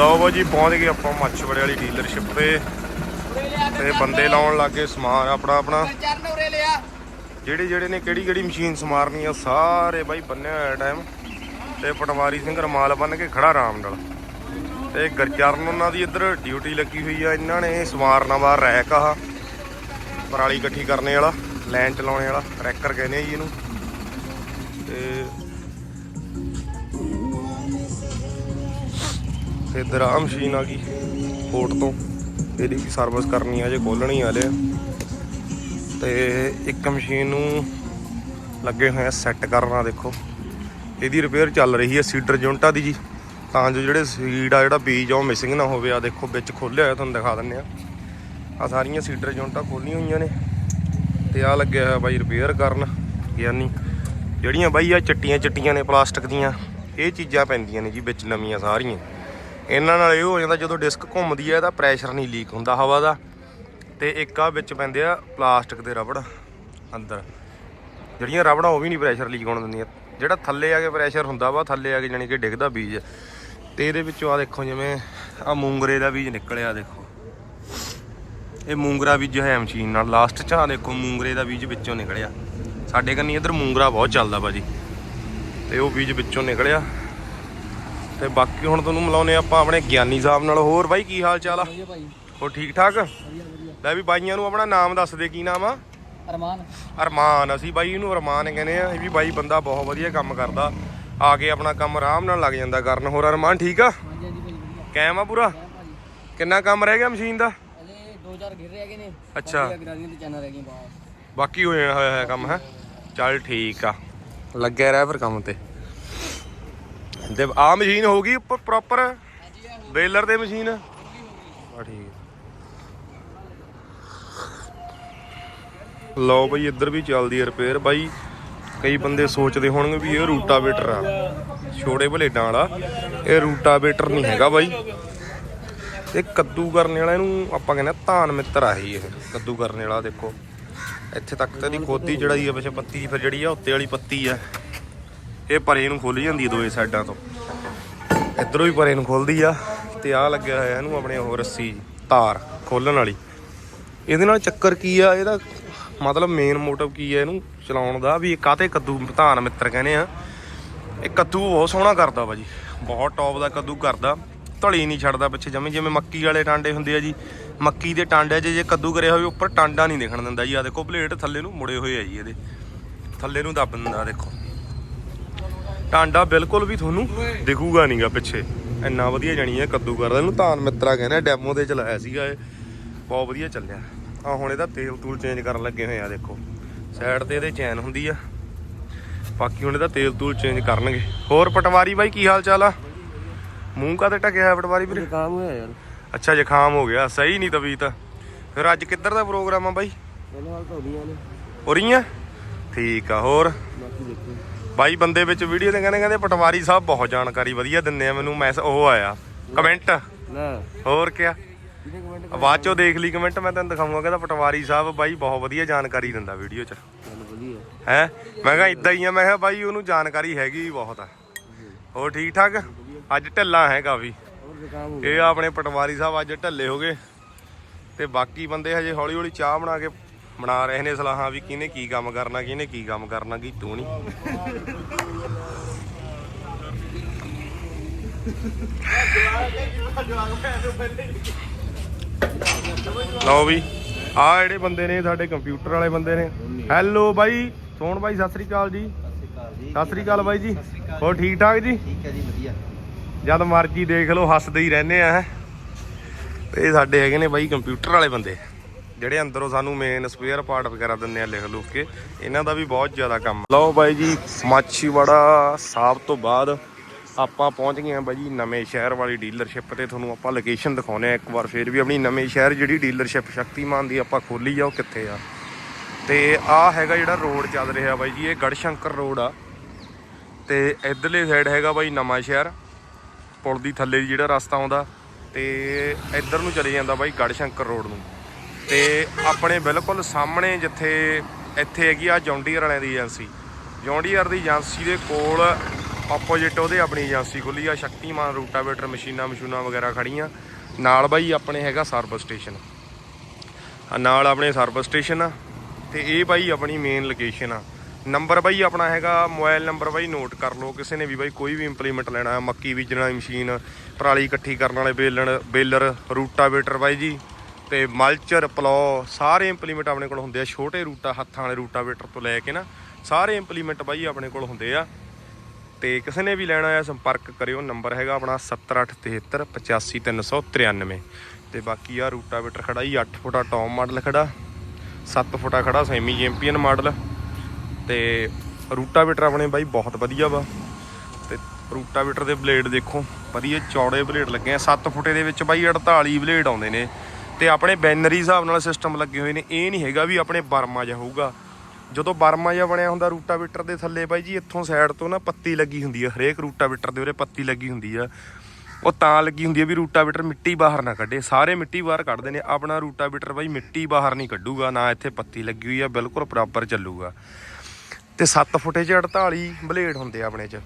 ਲਓ ਬਾਈ ਜੀ, ਪਹੁੰਚ ਗਏ ਆਪਾਂ ਮੱਛਵੜੇ ਵਾਲੀ ਡੀਲਰਸ਼ਿਪ ਤੇ। ਤੇ ਬੰਦੇ ਲਾਉਣ ਲੱਗੇ ਸਮਾਨ ਆਪਣਾ ਆਪਣਾ। ਜਿਹੜੇ ਜਿਹੜੇ ਨੇ ਕਿਹੜੀ ਕਿਹੜੀ ਮਸ਼ੀਨ ਸਮਾਰਨੀ ਆ, ਸਾਰੇ ਬਾਈ ਬੰਨਿਆ ਹੋਇਆ ਟਾਈਮ ਤੇ ਪਟਵਾਰੀ ਸਿੰਘ ਰਮਾਲ ਬੰਨ ਕੇ ਖੜਾ ਆਰਾਮ ਨਾਲ। ਤੇ ਗਰਚਰਨ ਉਹਨਾਂ ਦੀ ਇੱਧਰ ਡਿਊਟੀ ਲੱਗੀ ਹੋਈ ਆ, ਇਹਨਾਂ ਨੇ ਸਮਾਰਨਾ ਬਾਹਰ ਰੈਕ ਆ ਪਰਾਲੀ ਇਕੱਠੀ ਕਰਨੇ ਵਾਲਾ ਲਾਈਨ ਚਲਾਉਣੇ ਵਾਲਾ, ਰੈਕਰ ਕਹਿੰਦੇ ਆ ਜੀ ਇਹਨੂੰ। ਤੇ ਇੱਧਰ ਆ ਮਸ਼ੀਨ ਆ ਗਈ ਪੋਰਟ ਤੋਂ। ਇਹਦੀ ਵੀ ਸਰਵਿਸ ਕਰਨੀ ਆ ਜੇ ਖੋਲਣੀ ਆ ਲਿਆ ਤੇ ਇੱਕ ਮਸ਼ੀਨ ਨੂੰ ਲੱਗੇ ਹੋਏ ਆ ਸੈੱਟ ਕਰਨਾ ਦੇਖੋ। ਇਹਦੀ ਰਿਪੇਅਰ ਚੱਲ ਰਹੀ ਹੈ ਸੀਡਰ ਯੂਨਿਟਾਂ ਦੀ ਜੀ। ਤਾਂ ਜੋ ਜਿਹੜੇ ਸੀਡ ਆ, ਜਿਹੜਾ ਬੀਜ ਆ, ਉਹ ਮਿਸਿੰਗ ਨਾ ਹੋਵੇ ਆ। ਦੇਖੋ, ਵਿੱਚ ਖੋਲਿਆ ਹੋਇਆ, ਤੁਹਾਨੂੰ ਦਿਖਾ ਦਿੰਨੇ ਆ। ਆ ਸਾਰੀਆਂ ਸੀਡਰ ਯੂਨਿਟਾਂ ਖੋਲੀਆਂ ਹੋਈਆਂ ਨੇ। ਤੇ ਆ ਲੱਗਿਆ ਹੋਇਆ ਬਾਈ ਰਿਪੇਅਰ ਕਰਨ ਯਾਨੀ ਜਿਹੜੀਆਂ ਬਾਈ ਆ ਚੱਟੀਆਂ ਚੱਟੀਆਂ ਨੇ ਪਲਾਸਟਿਕ ਦੀਆਂ, ਇਹ ਚੀਜ਼ਾਂ ਪੈਂਦੀਆਂ ਨੇ ਜੀ ਵਿੱਚ ਨਵੀਆਂ ਸਾਰੀਆਂ। ਇਹਨਾਂ ਨਾਲ ਇਹ ਹੋ ਜਾਂਦਾ ਜਦੋਂ ਡਿਸਕ ਘੁੰਮਦੀ ਹੈ ਤਾਂ ਪ੍ਰੈਸ਼ਰ ਨਹੀਂ ਲੀਕ ਹੁੰਦਾ ਹਵਾ ਦਾ। ਤੇ ਇੱਕ ਆ ਵਿੱਚ ਪੈਂਦੇ ਆ ਪਲਾਸਟਿਕ ਦੇ ਰਬੜ ਅੰਦਰ। ਜਿਹੜੀਆਂ ਰਬੜਾਂ ਉਹ ਵੀ ਨਹੀਂ ਪ੍ਰੈਸ਼ਰ ਲੀਕ ਹੋਣ ਦਿੰਦੀਆਂ। ਜਿਹੜਾ ਥੱਲੇ ਆ ਕੇ ਪ੍ਰੈਸ਼ਰ ਹੁੰਦਾ ਵਾ, ਥੱਲੇ ਆ ਕੇ ਜਾਨੀ ਕਿ ਡਿੱਗਦਾ ਬੀਜ। ਤੇ ਇਹਦੇ ਵਿੱਚੋਂ ਆ ਦੇਖੋ ਜਿਵੇਂ ਆ ਮੂੰਗਰੇ ਦਾ ਬੀਜ ਨਿਕਲਿਆ ਦੇਖੋ। ਇਹ ਮੂੰਗਰਾ ਬੀਜ ਹੈ ਮਸ਼ੀਨ ਨਾਲ। ਲਾਸਟ ਚ ਆ ਦੇਖੋ ਮੂੰਗਰੇ ਦਾ ਬੀਜ ਵਿੱਚੋਂ ਨਿਕਲਿਆ। ਸਾਡੇ ਕੰਨੀ ਇੱਧਰ ਮੂੰਗਰਾ ਬਹੁਤ ਚੱਲਦਾ ਭਾਜੀ। ਤੇ ਉਹ ਬੀਜ ਵਿੱਚੋਂ ਨਿਕਲਿਆ। ਤੇ ਬਾਕੀ ਹੁਣ ਤੁਹਾਨੂੰ ਮਿਲਾਉਨੇ ਆਪਾਂ ਆਪਣੇ ਗਿਆਨੀ ਸਾਹਿਬ ਨਾਲ। ਹੋਰ ਬਾਈ ਕੀ ਹਾਲ ਚਾਲ ਆ? ਵਧੀਆ ਭਾਈ। ਹੋਰ ਠੀਕ ਠਾਕ? ਲੈ ਵੀ ਬਾਈਆਂ ਨੂੰ ਆਪਣਾ ਨਾਮ ਦੱਸ ਦੇ ਕੀ ਨਾਮ ਆ? ਅਰਮਾਨ। ਅਰਮਾਨ ਅਸੀਂ ਬਾਈ ਇਹਨੂੰ ਅਰਮਾਨ ਕਹਿੰਦੇ ਆ। ਇਹ ਵੀ ਬਾਈ ਬੰਦਾ ਬਹੁਤ ਵਧੀਆ ਕੰਮ ਕਰਦਾ। ਆ ਕੇ ਆਪਣਾ ਕੰਮ ਆਰਾਮ ਨਾਲ ਲੱਗ ਜਾਂਦਾ ਕਰਨ। ਹੋਰ ਅਰਮਾਨ ਠੀਕ ਆ? ਕਾਇਮ ਆ ਪੂਰਾ? ਕਿੰਨਾ ਕੰਮ ਰਹਿ ਗਿਆ ਮਸ਼ੀਨ ਦਾ? ਅਜੇ 2000 ਗਿਰ ਰਹੇ ਹੈਗੇ ਨੇ। ਅੱਛਾ। ਬਾਕੀ ਹੋਇਆ ਹੋਇਆ ਕੰਮ ਹੈ? ਚੱਲ ਠੀਕ ਆ। ਲੱਗਿਆ ਰਹਿ ਫਿਰ ਕੰਮ ਤੇ। ਤੇ ਆ ਮਸ਼ੀਨ ਹੋ ਗਈ ਪ੍ਰੋਪਰ ਹਾਂਜੀ ਆ ਬੇਲਰ ਦੇ ਮਸ਼ੀਨ। ਆ ਠੀਕ। ਲਓ ਬਈ ਇੱਧਰ ਵੀ ਚੱਲਦੀ ਹੈ ਰਿਪੇਅਰ ਬਾਈ। ਕਈ ਬੰਦੇ ਸੋਚਦੇ ਹੋਣਗੇ ਵੀ ਇਹ ਰੂਟਾਵੇਟਰ ਆ। ਛੋੜੇ ਬਲੇਡਾਂ ਵਾਲਾ। ਇਹ ਰੂਟਾਵੇਟਰ ਨਹੀਂ ਹੈਗਾ ਬਾਈ। ਇਹ ਕੱਦੂ ਕਰਨ ਵਾਲਾ ਇਹਨੂੰ ਆਪਾਂ ਕਹਿੰਦੇ ਆ ਧਾਨ ਮਿੱਤਰ ਆ ਇਹ। ਕੱਦੂ ਕਰਨ ਵਾਲਾ ਦੇਖੋ। ਇੱਥੇ ਤੱਕ ਤਾਂ ਇਹਦੀ ਖੋਦੀ ਚੜਾਈ ਆ ਪਿੱਛੇ ਪੱਤੀ ਫਿਰ ਜਿਹੜੀ ਆ ਉੱਤੇ ਵਾਲੀ ਪੱਤੀ ਆ। ਇਹ ਪਰੇ ਨੂੰ ਖੋਲੀ ਜਾਂਦੀ ਆ ਦੋਏ ਸਾਈਡਾਂ ਤੋਂ। ਇਧਰੋਂ ਵੀ ਪਰੇ ਨੂੰ ਖੁੱਲਦੀ ਆ ਤੇ ਆ ਲੱਗਿਆ ਹੋਇਆ ਇਹਨੂੰ ਆਪਣੇ ਉਹ ਰੱਸੀ ਤਾਰ ਖੋਲਣ ਵਾਲੀ। ਇਹਦੇ ਨਾਲ ਚੱਕਰ ਕੀ ਆ? ਇਹਦਾ ਮਤਲਬ ਮੇਨ ਮੋਟਿਵ ਕੀ ਆ ਇਹਨੂੰ ਚਲਾਉਣ ਦਾ? ਵੀ ਇਹ ਕਾਤੇ ਕੱਦੂ ਧਾਨ ਮਿੱਤਰ ਕਹਿੰਦੇ ਆ। ਇਹ ਕੱਦੂ ਬਹੁਤ ਸੋਹਣਾ ਕਰਦਾ ਵਾ ਜੀ। ਬਹੁਤ ਟੌਪ ਦਾ ਕੱਦੂ ਕਰਦਾ। ਧਲੀ ਨਹੀਂ ਛੱਡਦਾ ਪਿੱਛੇ ਜਮੇ। ਜਿਵੇਂ ਮੱਕੀ ਵਾਲੇ ਟਾਂਡੇ ਹੁੰਦੇ ਆ ਜੀ। ਮੱਕੀ ਦੇ ਟਾਂਡੇ 'ਚ ਜੇ ਕੱਦੂ ਕਰਿਆ ਹੋਵੇ, ਉੱਪਰ ਟਾਂਡਾ ਨਹੀਂ ਦਿਖਣ ਦਿੰਦਾ ਜੀ। ਆ ਦੇਖੋ, ਪਲੇਟ ਥੱਲੇ ਨੂੰ ਮੁੜੇ ਹੋਏ ਆ ਜੀ ਇਹਦੇ। ਥੱਲੇ ਨੂੰ ਦੱਬ ਦਿੰਦਾ, ਦੇਖੋ। ਟਾਂਡਾ ਬਿਲਕੁਲ ਵੀ ਤੁਹਾਨੂੰ ਦਿਖੂਗਾ ਨਹੀਂਗਾ ਪਿੱਛੇ। ਇੰਨਾ ਵਧੀਆ ਜਾਣੀ ਹੈ ਕੱਦੂ ਕਰਦਾ ਇਹਨੂੰ ਧਾਨ ਮਿੱਤਰਾ ਕਹਿੰਦੇ ਡੈਮੋ ਤੇ ਚਲਾਇਆ ਸੀਗਾ ਇਹ। ਬਹੁਤ ਵਧੀਆ ਚੱਲਿਆ। ਆ ਹੁਣ ਇਹਦਾ ਤੇਲ ਤੂਲ ਚੇਂਜ ਕਰਨ ਲੱਗੇ ਹੋਏ ਆ ਦੇਖੋ। ਸਾਈਡ ਤੇ ਇਹਦੇ ਚੈਨ ਹੁੰਦੀ ਆ। ਬਾਕੀ ਹੁਣ ਇਹਦਾ ਤੇਲ ਤੂਲ ਚੇਂਜ ਕਰਨਗੇ। ਹੋਰ ਪਟਵਾਰੀ ਬਾਈ ਕੀ ਹਾਲ ਚਾਲ ਆ? ਮੂੰਹ ਕਾਤੇ ਟਕਿਆ ਹੈ ਪਟਵਾਰੀ ਵੀਰੇ? ਕੰਮ ਹੋਇਆ ਯਾਰ। ਅੱਛਾ ਜ਼ੁਕਾਮ ਹੋ ਗਿਆ। ਸਹੀ ਨਹੀਂ ਤਬੀਅਤ। ਫਿਰ ਅੱਜ ਕਿੱਧਰ ਦਾ ਪ੍ਰੋਗਰਾਮ ਆ ਬਾਈ? ਇਹਨਾਂ ਨਾਲ ਤਾਂ ਹੋਦੀਆਂ ਨੇ। ਉਰੀਆਂ? ਠੀਕ ਆ ਹੋਰ? ਬਾਕੀ ਦੇਖੋ। ਬਾਈ ਬੰਦੇ ਵਿੱਚ ਵੀਡੀਓ ਤੇ ਕਹਿੰਦੇ ਕਹਿੰਦੇ ਪਟਵਾਰੀ ਸਾਹਿਬ ਬਹੁਤ ਜਾਣਕਾਰੀ ਵਧੀਆ ਦਿੰਦੇ ਆ ਮੈਨੂੰ ਮੈਸ ਉਹ ਆਇਆ। ਕਮੈਂਟ ਨਾ। ਹੋਰ ਕਿਆ? ਬਾਅਦ ਚੋਂ ਦੇਖ ਲਈ ਕਮੈਂਟ ਮੈਂ ਤੈਨੂੰ ਦਿਖਾਉਂਗਾ ਕਹਿੰਦਾ ਪਟਵਾਰੀ ਸਾਹਿਬ ਬਾਈ ਬਹੁਤ ਵਧੀਆ ਜਾਣਕਾਰੀ ਦਿੰਦਾ ਵੀਡੀਓ 'ਚ। ਹੈ? ਮੈਂ ਕਿਹਾ ਇਦਾਂ ਹੀ ਆ ਮੈਂ ਕਿਹਾ ਬਾਈ ਉਹਨੂੰ ਜਾਣਕਾਰੀ ਹੈਗੀ ਬਹੁਤ ਆ। ਹੋਰ ਠੀਕ ਠਾਕ? ਅੱਜ ਢਿੱਲਾ ਹੈ ਕਾਫੀ। ਇਹ ਆਪਣੇ ਪਟਵਾਰੀ ਸਾਹਿਬ ਅੱਜ ਢੱਲੇ ਹੋ ਗਏ। ਤੇ ਬਾਕੀ ਬੰਦੇ ਹਜੇ ਹੌਲੀ ਹੌਲੀ ਚਾਹ ਬਣਾ ਕੇ ਬਣਾ ਰਹੇ ਨੇ ਸਲਾਹਾਂ ਵੀ ਕਿਹਨੇ ਕੀ ਕੰਮ ਕਰਨਾ ਕਿਹਨੇ ਕੀ ਕੰਮ ਕਰਨਾ ਕੀ ਤੂੰ ਨਹੀਂ ਲਓ ਵੀ ਆ ਜਿਹੜੇ ਬੰਦੇ ਨੇ ਸਾਡੇ ਕੰਪਿਊਟਰ ਵਾਲੇ ਬੰਦੇ ਨੇ। ਹੈਲੋ ਬਾਈ ਸੋਹਣ ਬਾਈ? ਸਤਿ ਸ੍ਰੀ ਅਕਾਲ ਜੀ। ਸਤਿ ਸ੍ਰੀ ਅਕਾਲ ਬਾਈ ਜੀ। ਹੋਰ ਠੀਕ ਠਾਕ ਜੀ? ਠੀਕ ਹੈ ਜੀ ਵਧੀਆ। ਜਦ ਮਰਜ਼ੀ ਦੇਖ ਲਓ ਹੱਸਦੇ ਹੀ ਰਹਿੰਦੇ ਆ ਤੇ ਇਹ ਸਾਡੇ ਹੈਗੇ ਨੇ ਬਾਈ ਕੰਪਿਊਟਰ ਵਾਲੇ ਬੰਦੇ। ਜਿਹੜੇ ਅੰਦਰੋਂ ਸਾਨੂੰ ਮੇਨ ਸਪੇਅਰ ਪਾਰਟ ਵਗੈਰਾ ਦਿੰਦੇ ਆ ਲਿਖ ਲੁਕ ਕੇ, ਇਹਨਾਂ ਦਾ ਵੀ ਬਹੁਤ ਜ਼ਿਆਦਾ ਕੰਮ ਲਓ ਬਾਈ ਜੀ, ਮਾਛੀਵਾੜਾ ਸਾਹਿਬ ਤੋਂ ਬਾਅਦ ਆਪਾਂ ਪਹੁੰਚ ਗਏ ਆ ਬਾਈ ਜੀ ਨਵੇਂ ਸ਼ਹਿਰ ਵਾਲੀ ਡੀਲਰਸ਼ਿਪ ਤੇ। ਤੁਹਾਨੂੰ ਆਪਾਂ ਲੋਕੇਸ਼ਨ ਦਿਖਾਉਨੇ ਆ ਇੱਕ ਵਾਰ, ਫੇਰ ਵੀ ਆਪਣੀ ਨਵੇਂ ਸ਼ਹਿਰ ਜਿਹੜੀ ਡੀਲਰਸ਼ਿਪ ਸ਼ਕਤੀਮਾਨ ਦੀ ਆਪਾਂ ਖੋਲੀ ਆ, ਉਹ ਕਿੱਥੇ ਆ। ਤੇ ਆ ਹੈਗਾ ਜਿਹੜਾ ਰੋਡ ਚੱਲ ਰਿਹਾ ਬਾਈ ਜੀ, ਇਹ ਗੜਸ਼ੰਕਰ ਰੋਡ ਆ। ਤੇ ਇਧਰਲੇ ਸਾਈਡ ਹੈਗਾ ਬਾਈ ਨਵਾਂ ਸ਼ਹਿਰ, ਪੁਲ ਦੀ ਥੱਲੇ ਜਿਹੜਾ ਰਸਤਾ ਆਉਂਦਾ, ਤੇ ਇੱਧਰ ਨੂੰ ਚਲੇ ਜਾਂਦਾ ਬਾਈ ਗੜਸ਼ੰਕਰ ਰੋਡ ਨੂੰ। ਤੇ ਆਪਣੇ ਬਿਲਕੁਲ ਸਾਹਮਣੇ ਜਿੱਥੇ ਇੱਥੇ ਹੈਗੀ ਆ ਜੌਂਡੀਅਰ ਵਾਲਿਆਂ ਦੀ ਏਜੰਸੀ। ਜੌਂਡੀਅਰ ਦੀ ਏਜੰਸੀ ਦੇ ਕੋਲ ਆਪੋਜੀਟ ਉਹਦੇ ਆਪਣੀ ਏਜੰਸੀ ਖੁੱਲੀ ਆ, ਸ਼ਕਤੀਮਾਨ ਰੂਟਾਵੇਟਰ ਮਸ਼ੀਨਾਂ ਮਸ਼ੂਨਾਂ ਵਗੈਰਾ ਖੜੀਆਂ। ਨਾਲ ਬਾਈ ਆਪਣੇ ਹੈਗਾ ਸਰਵਿਸ ਸਟੇਸ਼ਨ ਨਾਲ ਆਪਣੇ ਸਰਵਿਸ ਸਟੇਸ਼ਨ ਆ, ਤੇ ਇਹ ਬਾਈ ਆਪਣੀ ਮੇਨ ਲੋਕੇਸ਼ਨ ਆ। ਨੰਬਰ ਬਾਈ ਆਪਣਾ ਹੈਗਾ ਮੋਬਾਈਲ ਨੰਬਰ ਬਾਈ ਨੋਟ ਕਰ ਲਓ, ਕਿਸੇ ਨੇ ਵੀ ਬਾਈ ਕੋਈ ਵੀ ਇੰਪਲੀਮੈਂਟ ਲੈਣਾ ਹੈ ਮੱਕੀ ਬੀਜਣ ਵਾਲੀ ਮਸ਼ੀਨ, ਪਰਾਲੀ ਇਕੱਠੀ ਕਰਨ ਵਾਲੇ ਬੇਲਣ, ਬੇਲਰ, ਰੂਟਾਵੇਟਰ ਬਾਈ ਜੀ। ਤੇ ਮਲਚਰ, ਪਲੋ, ਸਾਰੇ ਇੰਪਲੀਮੈਂਟ ਆਪਣੇ ਕੋਲ ਹੁੰਦੇ ਆ। ਛੋਟੇ ਰੂਟਾ, ਹੱਥਾਂ ਵਾਲੇ ਰੂਟਾਵੇਟਰ ਤੋਂ ਲੈ ਕੇ ਨਾ, ਸਾਰੇ ਇੰਪਲੀਮੈਂਟ ਬਾਈ ਆਪਣੇ ਕੋਲ ਹੁੰਦੇ ਆ। ਤੇ ਕਿਸੇ ਨੇ ਵੀ ਲੈਣਾ ਆ, ਸੰਪਰਕ ਕਰਿਓ। ਨੰਬਰ ਹੈਗਾ ਆਪਣਾ 7873 85393 ਤੇ ਬਾਕੀ ਆ ਰੂਟਾਵੇਟਰ ਖੜਾ ਹੀ 8 ਫੁੱਟਾ ਟੌਪ ਮਾਡਲ ਖੜਾ 7 ਫੁੱਟਾ ਖੜਾ ਸੈਮੀ ਚੈਂਪੀਅਨ ਮਾਡਲ। ਤੇ ਰੂਟਾਵੇਟਰ ਆਪਣੇ ਬਾਈ ਬਹੁਤ ਵਧੀਆ ਵਾ। ਤੇ ਰੂਟਾਵੇਟਰ ਦੇ ਬਲੇਡ ਦੇਖੋ, ਵਧੀਆ ਚੌੜੇ ਬਲੇਡ ਲੱਗੇ ਆ। 7 ਫੁੱਟੇ ਦੇ ਵਿੱਚ ਬਾਈ 48 ਬਲੇਡ ਆਉਂਦੇ ਨੇ। ਤੇ ਆਪਣੇ ਬੈਨਰੀ ਹਿਸਾਬ ਨਾਲ ਸਿਸਟਮ ਲੱਗੇ ਹੋਏ ਨੇ। ਇਹ ਨਹੀਂ ਹੈਗਾ ਵੀ ਆਪਣੇ ਬਰਮਾ ਜਿਹਾ ਹੋਊਗਾ। ਜਦੋਂ ਬਰਮਾ ਜਿਹਾ ਬਣਿਆ ਹੁੰਦਾ ਰੂਟਾਵੇਟਰ ਦੇ ਥੱਲੇ ਬਾਈ ਜੀ, ਇੱਥੋਂ ਸਾਈਡ ਤੋਂ ਨਾ ਪੱਤੀ ਲੱਗੀ ਹੁੰਦੀ ਆ, ਹਰੇਕ ਰੂਟਾਵੇਟਰ ਦੇ ਉਰੇ ਪੱਤੀ ਲੱਗੀ ਹੁੰਦੀ ਆ। ਉਹ ਤਾਂ ਲੱਗੀ ਹੁੰਦੀ ਆ ਵੀ ਰੂਟਾਵੇਟਰ ਮਿੱਟੀ ਬਾਹਰ ਨਾ ਕੱਢੇ। ਸਾਰੇ ਮਿੱਟੀ ਬਾਹਰ ਕੱਢਦੇ ਨੇ। ਆਪਣਾ ਰੂਟਾਵੇਟਰ ਬਾਈ ਮਿੱਟੀ ਬਾਹਰ ਨਹੀਂ ਕੱਢੂਗਾ, ਨਾ ਇੱਥੇ ਪੱਤੀ ਲੱਗੀ ਹੋਈ ਆ, ਬਿਲਕੁਲ ਬਰਾਬਰ ਚੱਲੂਗਾ। ਤੇ 7 ਫੁੱਟੇ 'ਚ 48 ਬਲੇਡ ਹੁੰਦੇ ਆ ਆਪਣੇ 'ਚ।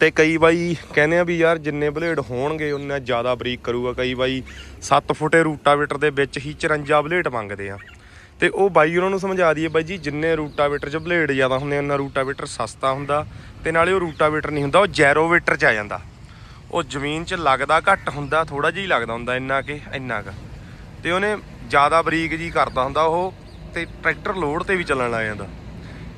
ਤੇ ਕਈ ਬਾਈ ਕਹਿੰਦੇ ਆ ਵੀ ਯਾਰ ਜਿੰਨੇ ਬਲੇਡ ਹੋਣਗੇ, ਉਨਾ ਜ਼ਿਆਦਾ ਬਰੀਕ ਕਰੂਗਾ। ਕਈ ਬਾਈ 7 ਫੁੱਟੇ ਰੂਟਾਵੇਟਰ ਦੇ ਵਿੱਚ ਹੀ 54 ਬਲੇਡ ਮੰਗਦੇ ਆ। ਤੇ ਉਹ ਬਾਈ ਉਹਨਾਂ ਨੂੰ ਸਮਝਾ ਦਈਏ ਬਾਈ ਜੀ, ਜਿੰਨੇ ਰੂਟਾਵੇਟਰ 'ਚ ਬਲੇਡ ਜ਼ਿਆਦਾ ਹੁੰਦੇ ਉਹਨਾਂ ਰੂਟਾਵੇਟਰ ਸਸਤਾ ਹੁੰਦਾ ਤੇ ਨਾਲੇ ਉਹ ਰੂਟਾਵੇਟਰ ਨਹੀਂ ਹੁੰਦਾ, ਉਹ ਜੈਰੋਵੇਟਰ 'ਚ ਆ ਜਾਂਦਾ। ਉਹ ਜ਼ਮੀਨ 'ਚ ਲੱਗਦਾ ਘੱਟ ਹੁੰਦਾ ਥੋੜਾ ਜਿਹਾ ਹੀ ਲੱਗਦਾ ਹੁੰਦਾ, ਇੰਨਾ ਕਿ, ਇੰਨਾ ਕੁ। ਤੇ ਉਹਨੇ ਜ਼ਿਆਦਾ ਬਰੀਕ ਜੀ ਕਰਦਾ ਹੁੰਦਾ ਉਹ ਤੇ ਟਰੈਕਟਰ ਲੋਡ ਤੇ ਵੀ ਚੱਲਣ ਲੱਗ ਜਾਂਦਾ।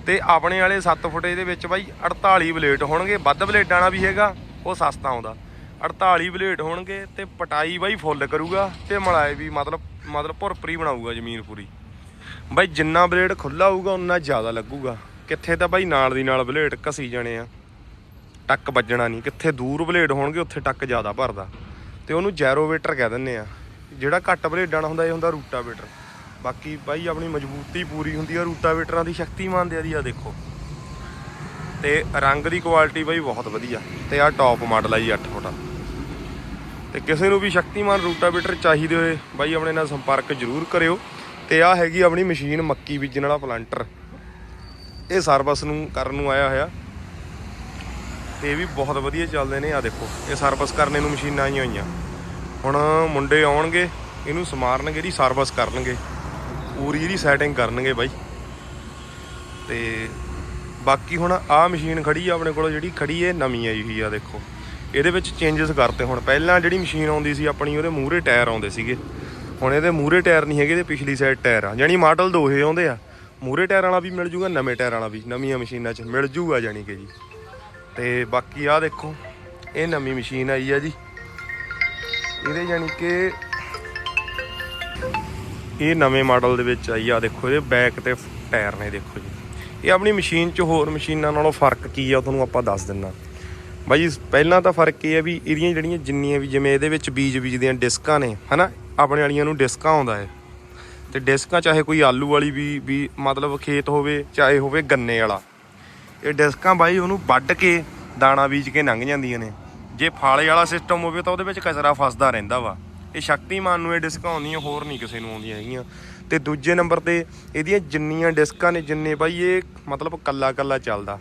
ਤੇ ਆਪਣੇ ਵਾਲੇ 7 ਫੁੱਟੇ ਦੇ ਵਿੱਚ ਬਾਈ 48 ਬਲੇਡ ਹੋਣਗੇ। ਵੱਧ ਬਲੇਡਾਂ ਵਾਲਾ ਵੀ ਹੈਗਾ, ਉਹ ਸਸਤਾ ਆਉਂਦਾ। 48 ਬਲੇਡ ਹੋਣਗੇ ਤੇ ਪਟਾਈ ਬਾਈ ਫੁੱਲ ਕਰੂਗਾ ਤੇ ਮਲਾਏ ਵੀ ਮਤਲਬ ਮਤਲਬ ਭੁਰਪਰੀ ਬਣਾਊਗਾ ਜ਼ਮੀਨ ਪੂਰੀ। ਬਾਈ ਜਿੰਨਾ ਬਲੇਡ ਖੁੱਲਾ ਹੋਊਗਾ ਉਨਾ ਜ਼ਿਆਦਾ ਲੱਗੂਗਾ। ਕਿੱਥੇ ਤਾਂ ਬਾਈ ਨਾਲ ਦੀ ਨਾਲ ਬਲੇਡ ਘਸੀ ਜਾਣੇ ਆ। ਟੱਕ ਵੱਜਣਾ ਨਹੀਂ। ਕਿੱਥੇ ਦੂਰ ਬਲੇਡ ਹੋਣਗੇ, ਉੱਥੇ ਟੱਕ ਜ਼ਿਆਦਾ ਭਰਦਾ। ਤੇ ਉਹਨੂੰ ਜੈਰੋਵੇਟਰ ਕਹਿ ਦਿੰਦੇ ਆ। ਜਿਹੜਾ ਘੱਟ ਬਲੇਡਾਂ ਨਾਲ ਹੁੰਦਾ, ਇਹ ਹੁੰਦਾ ਰੂਟਾਵੇਟਰ। ਬਾਕੀ ਬਾਈ ਆਪਣੀ ਮਜ਼ਬੂਤੀ ਪੂਰੀ ਹੁੰਦੀ ਆ, ਰੂਟਾਵੇਟਰਾਂ ਦੀ ਸ਼ਕਤੀਮਾਨ ਦੇ ਆ ਦੀ, ਆ ਦੇਖੋ। ਤੇ ਰੰਗ ਦੀ ਕੁਆਲਿਟੀ ਬਾਈ ਬਹੁਤ ਵਧੀਆ, ਤੇ ਆ ਟੌਪ ਮਾਡਲ ਆ ਜੀ 8 ਫੁੱਟਾ। ਤੇ ਕਿਸੇ ਨੂੰ ਵੀ ਸ਼ਕਤੀਮਾਨ ਰੂਟਾਵੇਟਰ ਚਾਹੀਦੇ ਹੋਏ, ਬਾਈ ਆਪਣੇ ਨਾਲ ਸੰਪਰਕ ਜ਼ਰੂਰ ਕਰਿਓ। ਤੇ ਆ ਹੈਗੀ ਆਪਣੀ ਮਸ਼ੀਨ ਮੱਕੀ ਬੀਜਣ ਵਾਲਾ ਪਲਾਂਟਰ ਇਹ ਸਰਵਿਸ ਨੂੰ ਕਰਨ ਨੂੰ ਆਇਆ ਹੋਇਆ। ਤੇ ਇਹ ਵੀ ਬਹੁਤ ਵਧੀਆ ਚੱਲਦੇ ਨੇ, ਆ ਦੇਖੋ, ਇਹ ਸਰਵਿਸ ਕਰਨੇ ਨੂੰ ਮਸ਼ੀਨਾਂ ਆਈਆਂ ਹੋਈਆਂ। ਹੁਣ ਮੁੰਡੇ ਆਉਣਗੇ, ਇਹਨੂੰ ਸਮਾਰਨਗੇ, ਇਹਦੀ ਸਰਵਿਸ ਕਰਨਗੇ। ਪੂਰੀ ਇਹਦੀ ਸੈਟਿੰਗ ਕਰਨਗੇ ਬਾਈ। ਤੇ ਬਾਕੀ ਹੁਣ ਆਹ ਮਸ਼ੀਨ ਖੜੀ ਆ ਆਪਣੇ ਕੋਲ, ਜਿਹੜੀ ਖੜੀ ਹੈ ਨਵੀਂ ਆਈ ਹੋਈ ਆ ਦੇਖੋ। ਇਹਦੇ ਵਿੱਚ ਚੇਂਜਸ ਕਰਤੇ ਹੁਣ। ਪਹਿਲਾਂ ਜਿਹੜੀ ਮਸ਼ੀਨ ਆਉਂਦੀ ਸੀ ਆਪਣੀ, ਉਹਦੇ ਮੂਹਰੇ ਟਾਇਰ ਆਉਂਦੇ ਸੀਗੇ। ਹੁਣ ਇਹਦੇ ਮੂਹਰੇ ਟਾਇਰ ਨਹੀਂ ਹੈਗੇ ਤੇ ਪਿਛਲੀ ਸਾਈਡ ਟਾਇਰ ਆ। ਜਾਨੀ ਮਾਡਲ ਦੋਹੇ ਆਉਂਦੇ ਆ। ਮੂਹਰੇ ਟਾਇਰ ਵਾਲਾ ਵੀ ਮਿਲ ਜੂਗਾ, ਨਵੇਂ ਟਾਇਰ ਵਾਲਾ ਵੀ, ਨਵੀਆਂ ਮਸ਼ੀਨਾਂ 'ਚ ਮਿਲ ਜੂਗਾ ਜਾਨੀ ਕਿ ਜੀ। ਤੇ ਬਾਕੀ ਆ ਦੇਖੋ, ਇਹ ਨਵੀਂ ਮਸ਼ੀਨ ਆਈ ਆ ਜੀ। ਇਹਦੇ ਜਾਨੀ ਕਿ ਇਹ ਨਵੇਂ ਮਾਡਲ ਦੇ ਵਿੱਚ ਆਈ ਆ ਦੇਖੋ, ਇਹਦੇ ਬੈਕ ਤੇ ਟਾਇਰ ਨੇ, ਦੇਖੋ ਜੀ। ਇਹ ਆਪਣੀ ਮਸ਼ੀਨ 'ਚ ਹੋਰ ਮਸ਼ੀਨਾਂ ਨਾਲੋਂ ਫ਼ਰਕ ਕੀ ਆ, ਤੁਹਾਨੂੰ ਆਪਾਂ ਦੱਸ ਦਿੰਨਾ। ਬਾਈ ਪਹਿਲਾਂ ਤਾਂ ਫ਼ਰਕ ਇਹ ਹੈ ਵੀ ਇਹਦੀਆਂ ਜਿਹੜੀਆਂ ਜਿੰਨੀਆਂ ਵੀ, ਜਿਵੇਂ ਇਹਦੇ ਵਿੱਚ ਬੀਜ ਬੀਜ ਦੀਆਂ ਡਿਸਕਾਂ ਨੇ, ਹਨਾ? ਆਪਣੇ ਵਾਲੀਆਂ ਨੂੰ ਡਿਸਕਾਂ ਆਉਂਦਾ ਹੈ ਤੇ ਡਿਸਕਾਂ ਚਾਹੇ ਕੋਈ ਆਲੂ ਵਾਲੀ ਵੀ ਵੀ ਮਤਲਬ ਖੇਤ ਹੋਵੇ, ਚਾਹੇ ਹੋਵੇ ਗੰਨੇ ਵਾਲਾ। ਇਹ ਡਿਸਕਾਂ ਬਾਈ ਉਹਨੂੰ ਵੱਢ ਕੇ ਦਾਣਾ ਬੀਜ ਕੇ ਲੰਘ ਜਾਂਦੀਆਂ ਨੇ। ਜੇ ਫਾਲੇ ਵਾਲਾ ਸਿਸਟਮ ਹੋਵੇ ਤਾਂ ਉਹਦੇ ਵਿੱਚ ਕਚਰਾ ਫਸਦਾ ਰਹਿੰਦਾ ਵਾ। ਇਹ ਸ਼ਕਤੀਮਾਨ ਨੂੰ ਇਹ ਡਿਸਕਾਂ ਆਉਂਦੀਆਂ, ਹੋਰ ਨਹੀਂ ਕਿਸੇ ਨੂੰ ਆਉਂਦੀਆਂ ਹੈਗੀਆਂ। ਤੇ ਦੂਜੇ ਨੰਬਰ ਤੇ ਇਹਦੀਆਂ ਜਿੰਨੀਆਂ ਡਿਸਕਾਂ ਨੇ ਜਿੰਨੇ ਬਾਈ ਇਹ ਮਤਲਬ ਕੱਲਾ ਕੱਲਾ ਚੱਲਦਾ।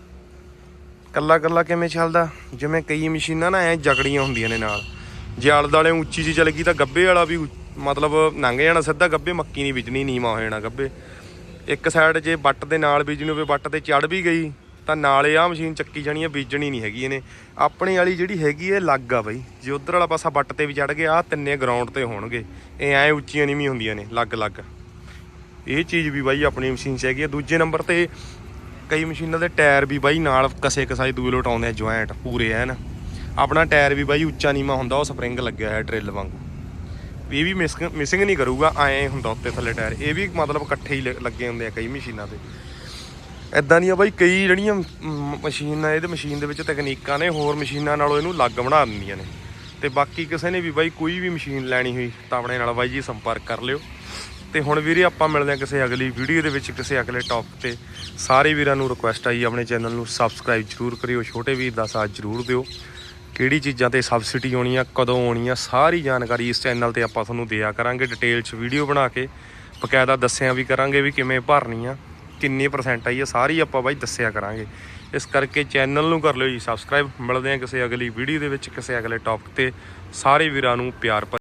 ਕੱਲਾ ਕੱਲਾ ਕਿਵੇਂ ਚੱਲਦਾ? ਜਿਵੇਂ ਕਈ ਮਸ਼ੀਨਾਂ ਨਾ ਐ ਜਕੜੀਆਂ ਹੁੰਦੀਆਂ ਨੇ ਨਾਲ। ਜੇ ਆਲੇ ਦਾਲੇ ਉੱਚੀ ਜੀ ਚੱਲ ਗਈ ਤਾਂ ਗੱਬੇ ਵਾਲਾ ਵੀ ਉੱਚ- ਮਤਲਬ ਲੰਘ ਜਾਣਾ ਸਿੱਧਾ ਗੱਬੇ, ਮੱਕੀ ਨਹੀਂ ਬੀਜਣੀ, ਨੀਵਾ ਹੋ ਜਾਣਾ ਗੱਬੇ। ਇੱਕ ਸਾਈਡ ਜੇ ਵੱਟ ਦੇ ਨਾਲ ਬੀਜਣੀ ਹੋਵੇ, ਵੱਟ ਤੇ ਚੜ ਵੀ ਗਈ। ਤਾਂ ਨਾਲੇ ਆ ਮਸ਼ੀਨ ਚੱਕੀ ਜਾਣੀ ਆ ਬੀਜਣੀ ਨਹੀਂ ਹੈਗੀ ਇਹਨੇ। ਆਪਣੇ ਵਾਲੀ ਜਿਹੜੀ ਹੈਗੀ ਇਹ ਲੱਗ ਆ ਬਈ। ਜੇ ਉਧਰ ਵਾਲਾ ਪਾਸਾ ਬੱਟ ਤੇ ਵੀ ਚੜ ਗਏ ਆ ਤਿੰਨੇ ਗਰਾਊਂਡ ਤੇ ਹੋਣਗੇ। ਇਹ ਐ ਉੱਚੀਆਂ ਨੀਵੀਂ ਹੁੰਦੀਆਂ ਨੇ ਲੱਗ ਲੱਗ ਇਹ ਚੀਜ਼ ਵੀ ਬਾਈ ਆਪਣੀ ਮਸ਼ੀਨ 'ਚ ਹੈਗੀ ਆ। ਦੂਜੇ ਨੰਬਰ ਤੇ ਕਈ ਮਸ਼ੀਨਾਂ ਦੇ ਟਾਇਰ ਵੀ ਬਾਈ ਨਾਲ ਕਸੇ ਕਸਾਈ ਦੂਏ ਲੋਟ ਆਉਂਦੇ ਆ, ਜੁਆਇੰਟ, ਪੂਰੇ ਐਨ। ਆਪਣਾ ਟਾਇਰ ਵੀ ਬਾਈ ਉੱਚਾ ਨੀਵਾਂ ਹੁੰਦਾ, ਉਹ ਸਪਰਿੰਗ ਲੱਗਿਆ ਹੋਇਆ ਡਰਿੱਲ ਵਾਂਗੂ। ਇਹ ਵੀ ਮਿਸਿੰਗ ਨਹੀਂ ਕਰੂਗਾ, ਐਂ ਹੁੰਦਾ ਉੱਤੇ ਥੱਲੇ ਟਾਇਰ। ਇਹ ਵੀ ਮਤਲਬ ਇਕੱਠੇ ਹੀ ਲ- ਲੱਗੇ ਹੁੰਦੇ ਆ ਕਈ ਮਸ਼ੀਨਾਂ ਤੇ। ਐਦਾਂ ਦੀਆਂ ਬਾਈ ਕਈ ਜਿਹੜੀਆਂ ਮ, ਮਸ਼ੀਨਾਂ ਇਹਦੇ ਮਸ਼ੀਨ ਦੇ ਵਿੱਚ ਤਕਨੀਕਾਂ ਨੇ ਹੋਰ ਮਸ਼ੀਨਾਂ ਨਾਲੋਂ ਇਹਨੂੰ ਅਲੱਗ ਬਣਾ ਦਿੰਦੀਆਂ ਨੇ। ਤੇ ਬਾਕੀ ਕਿਸੇ ਨੇ ਵੀ ਬਾਈ ਕੋਈ ਵੀ ਮਸ਼ੀਨ ਲੈਣੀ ਹੋਈ ਤਾਂ ਆਪਣੇ ਨਾਲ ਬਾਈ ਜੀ ਸੰਪਰਕ ਕਰ ਲਿਓ। ਤੇ ਹੁਣ ਵੀਰੇ ਆਪਾਂ ਮਿਲਦੇ ਹਾਂ ਕਿਸੇ ਅਗਲੀ ਵੀਡੀਓ ਦੇ ਵਿੱਚ ਕਿਸੇ ਅਗਲੇ ਟੌਪਿਕ ਤੇ। ਸਾਰੇ ਵੀਰਾਂ ਨੂੰ ਰਿਕੁਐਸਟ ਆਈ ਆਪਣੇ ਚੈਨਲ ਨੂੰ ਸਬਸਕ੍ਰਾਈਬ ਜਰੂਰ ਕਰਿਓ ਛੋਟੇ ਵੀਰ ਦਾ ਸਾਥ ਜਰੂਰ ਦਿਓ। ਕਿਹੜੀ ਚੀਜ਼ਾਂ ਤੇ ਸਬਸਿਡੀ ਆਉਣੀ ਆ ਕਦੋਂ ਆਉਣੀ ਆ ਸਾਰੀ ਜਾਣਕਾਰੀ ਇਸ ਚੈਨਲ ਤੇ ਆਪਾਂ ਤੁਹਾਨੂੰ ਦਿਆ ਕਰਾਂਗੇ ਡਿਟੇਲ 'ਚ ਵੀਡੀਓ ਬਣਾ ਕੇ। ਬਕਾਇਦਾ ਦੱਸਿਆ ਵੀ ਕਰਾਂਗੇ ਵੀ ਕਿਵੇਂ ਭਰਨੀ ਆ। ਕਿੰਨੀ ਪਰਸੈਂਟ ਆਈ ਹੈ ਸਾਰੀ ਆਪਾਂ ਬਾਈ ਦੱਸਿਆ ਕਰਾਂਗੇ। ਇਸ ਕਰਕੇ ਚੈਨਲ ਨੂੰ ਕਰ ਲਿਓ ਜੀ ਸਬਸਕ੍ਰਾਈਬ ਮਿਲਦੇ ਆ ਕਿਸੇ ਅਗਲੀ ਵੀਡੀਓ ਦੇ ਵਿੱਚ, ਕਿਸੇ ਅਗਲੇ ਟੌਪਿਕ ਤੇ। ਸਾਰੇ ਵੀਰਾਂ ਨੂੰ ਪਿਆਰ ਭਰੀ।